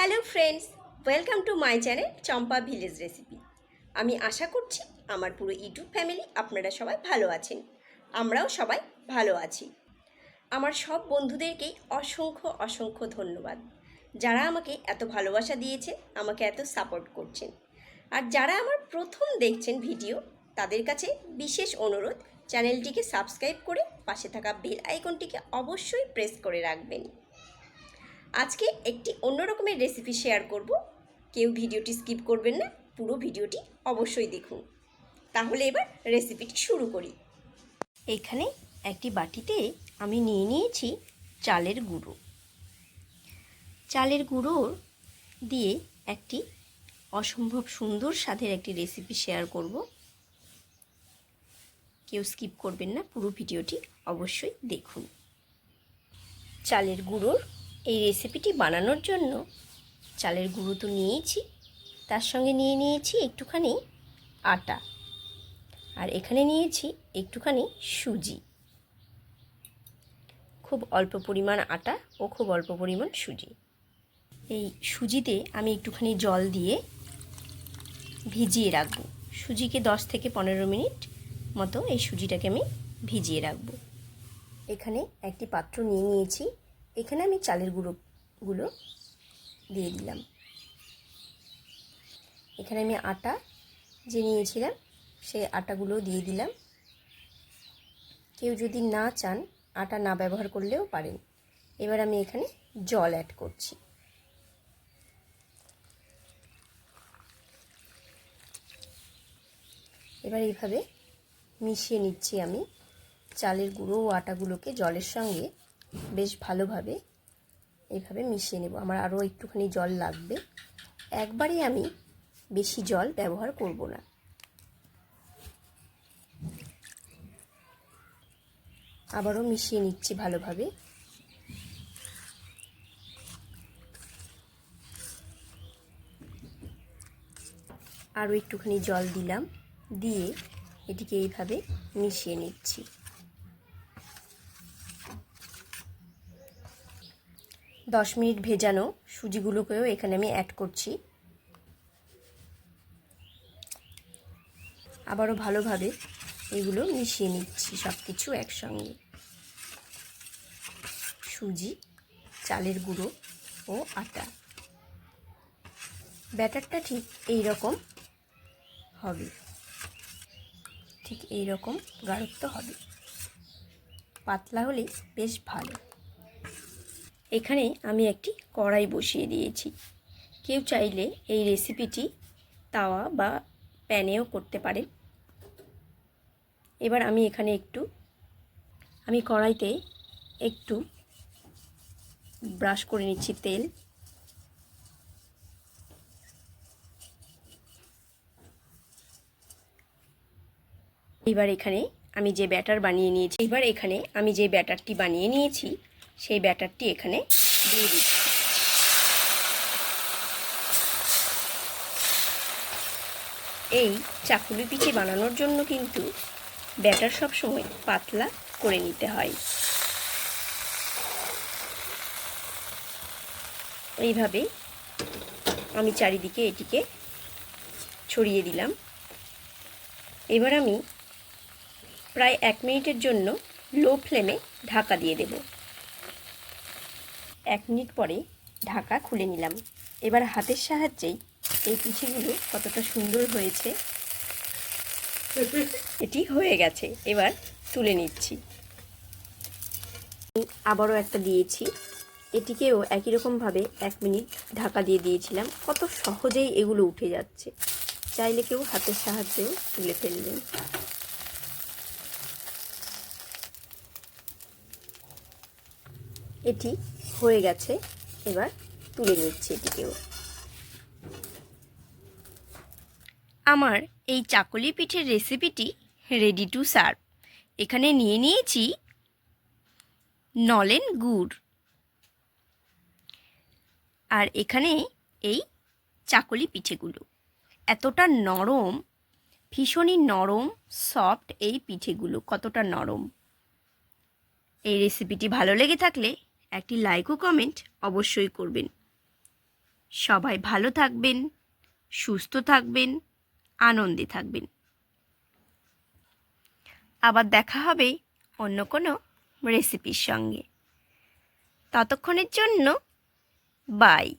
Hello friends, welcome to my channel Champa village recipe. আমি আশা করছি আমার পুরো ইউটিউব ফ্যামিলি আপনারা সবাই ভালো আছেন। আমরাও সবাই ভালো আছি। আমার সব বন্ধুদেরকেই অসংখ্য অসংখ্য ধন্যবাদ। যারা আমাকে এত ভালোবাসা দিয়েছে, আমাকে এত সাপোর্ট করছেন। আর যারা আমার প্রথম দেখছেন ভিডিও, তাদের কাছে বিশেষ অনুরোধ, চ্যানেলটিকে সাবস্ক্রাইব করে পাশে থাকা বেল আইকনটিকে অবশ্যই প্রেস করে রাখবেন। আজকে একটি অন্য রকমের রেসিপি শেয়ার করব। কেউ ভিডিওটি স্কিপ করবেন না, পুরো ভিডিওটি অবশ্যই দেখুন। তাহলে এবার রেসিপিটি শুরু করি। এখানে একটি বাটিতে আমি নিয়ে নিয়েছি চালের গুঁড়ো। চালের গুঁড়ো দিয়ে একটি অসম্ভব সুন্দর স্বাদের একটি রেসিপি শেয়ার করব। কেউ স্কিপ করবেন না, পুরো ভিডিওটি অবশ্যই দেখুন। চালের গুঁড়োর এই রেসিপিটি বানানোর জন্য চালের গুঁড়ো তো নিয়েছি, তার সঙ্গে নিয়ে নিয়েছি একটুখানি আটা। আর এখানে নিয়েছি একটুখানি সুজি। খুব অল্প পরিমাণ আটা ও খুব অল্প পরিমাণ সুজি। এই সুজিতে আমি একটুখানি জল দিয়ে ভিজিয়ে রাখব। সুজিকে দশ থেকে পনেরো মিনিট মতো এই সুজিটাকে আমি ভিজিয়ে রাখব। এখানে একটি পাত্র নিয়ে নিয়েছি। এখানে আমি চালের গুঁড়োগুলো দিয়ে দিলাম। এখানে আমি আটা যে নিয়েছিলাম, সেই আটাগুলো দিয়ে দিলাম। কেউ যদি না চান, আটা না ব্যবহার করলেও পারেন। এবার আমি এখানে জল অ্যাড করছি। এবার এইভাবে মিশিয়ে নিচ্ছি আমি চালের গুঁড়ো ও আটাগুলোকে জলের সঙ্গে বেশ ভালোভাবে এইভাবে মিশিয়ে নেব। আমার আরও একটুখানি জল লাগবে। একবারে আমি বেশি জল ব্যবহার করব না। আবারও মিশিয়ে নিচ্ছি ভালোভাবে। আরও একটুখানি জল দিলাম। দিয়ে এটিকে এইভাবে মিশিয়ে নিচ্ছি। দশ মিনিট ভেজানো সুজিগুলোকেও এখানে আমি অ্যাড করছি। আবারও ভালোভাবে এগুলো মিশিয়ে নিচ্ছি সব কিছু একসঙ্গে। সুজি, চালের গুঁড়ো ও আটা। ব্যাটারটা ঠিক এই রকম হবে। ঠিক এই রকম গাঢ়ত্ব হবে। পাতলা হলেই বেশ ভালো। এখানে আমি একটি কড়াই বসিয়ে দিয়েছি। কেউ চাইলে এই রেসিপিটি তাওয়া বা প্যানেও করতে পারে এবার আমি এখানে একটু, আমি কড়াইতে একটু ব্রাশ করে নিচ্ছি তেল। এবার এখানে আমি যে ব্যাটার বানিয়ে নিয়েছি, এবার এখানে আমি যে ব্যাটারটি বানিয়ে নিয়েছি সেই ব্যাটারটি এখানে দিয়ে দিচ্ছি। এই চাকুলি পিঠে বানানোর জন্য কিন্তু ব্যাটার সব সময় পাতলা করে নিতে হয়। এইভাবে আমি চারিদিকে এটিকে ছড়িয়ে দিলাম। এবার আমি প্রায় এক মিনিটের জন্য লো ফ্লেমে ঢাকা দিয়ে দেব। এক মিনিট পরে ঢাকা খুলে নিলাম। এবার হাতের সাহায্যেই এই পিঠেগুলো কতটা সুন্দর হয়েছে। এটি হয়ে গেছে। এবার তুলে নিচ্ছি। আবারও একটা দিয়েছি। এটিকেও একই রকমভাবে এক মিনিট ঢাকা দিয়ে দিয়েছিলাম। কত সহজেই এগুলো উঠে যাচ্ছে। চাইলে কেউ হাতের সাহায্যেও তুলে ফেলবেন। এটি হয়ে গেছে, এবার তুলে নিচ্ছি এটিকেও। আমার এই চাকলি পিঠের রেসিপিটি রেডি টু সার্ভ এখানে নিয়ে নিয়েছি নলেন গুড়। আর এখানে এই চাকলি পিঠেগুলো। এতটা নরম, ভীষণই নরম সফট এই পিঠেগুলো, কতটা নরম। এই রেসিপিটি ভালো লেগে থাকলে একটি লাইক ও কমেন্ট অবশ্যই করবেন। সবাই ভালো থাকবেন, সুস্থ থাকবেন, আনন্দে থাকবেন। আবার দেখা হবে অন্য কোনো রেসিপির সঙ্গে। ততক্ষণের জন্য বাই